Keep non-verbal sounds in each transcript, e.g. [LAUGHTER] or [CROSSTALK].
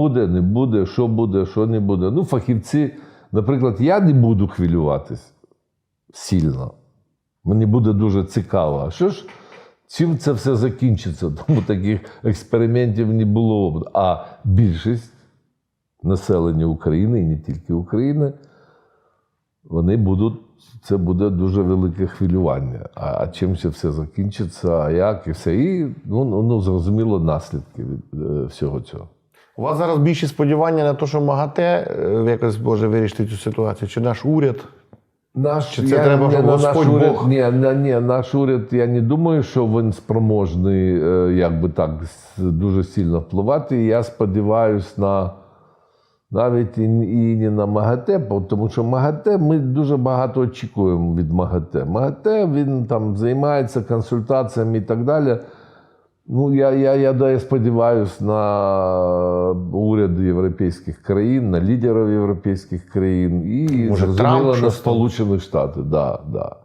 буде, не буде, що буде, що не буде. Ну, фахівці, наприклад, я не буду хвилюватись сильно. Мені буде дуже цікаво. А що ж, чим це все закінчиться? [LAUGHS] Тому таких експериментів не було. А більшість населення України і не тільки України, вони будуть. Це буде дуже велике хвилювання. А, а чим це все закінчиться, а як і все. І ну, ну, ну зрозуміло наслідки від е, всього цього. У вас зараз більші сподівання на те, що МАГАТЕ е, якось може вирішити цю ситуацію, чи наш уряд? Наш, Чи це треба, щоб наш Господь уряд, Бог? Ні, ні, ні, наш уряд, я не думаю, що він спроможний е, як би так дуже сильно впливати. Я сподіваюся на навіть і, і не на МАГАТЕ, тому що МАГАТЕ ми дуже багато очікуємо від МАГАТЕ. МАГАТЕ він там займається консультаціями і так далі. Ну, я, я, я, я сподіваюся на уряди європейських країн, на лідерів європейських країн і Може, зрозуміло Трамп на? Сполучених Штатів. Да, да.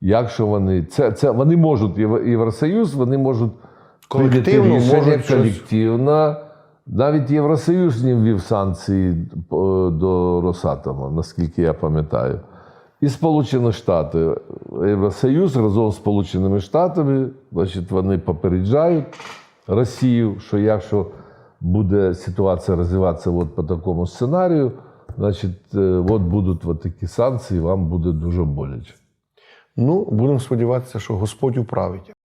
Якщо вони це, це вони можуть Єв- Євросоюз, вони можуть Колективно рішення можуть щось- колективно. Навіть Євросоюз не ввів санкції е, до Росатома, наскільки я пам'ятаю. І Сполучені Штати. Євросоюз разом з Сполученими Штатами, значить, вони попереджають Росію, що якщо буде ситуація розвиватися от по такому сценарію, значить, е, от будуть от такі санкції, вам буде дуже боляче. Ну, будемо сподіватися, що Господь управить.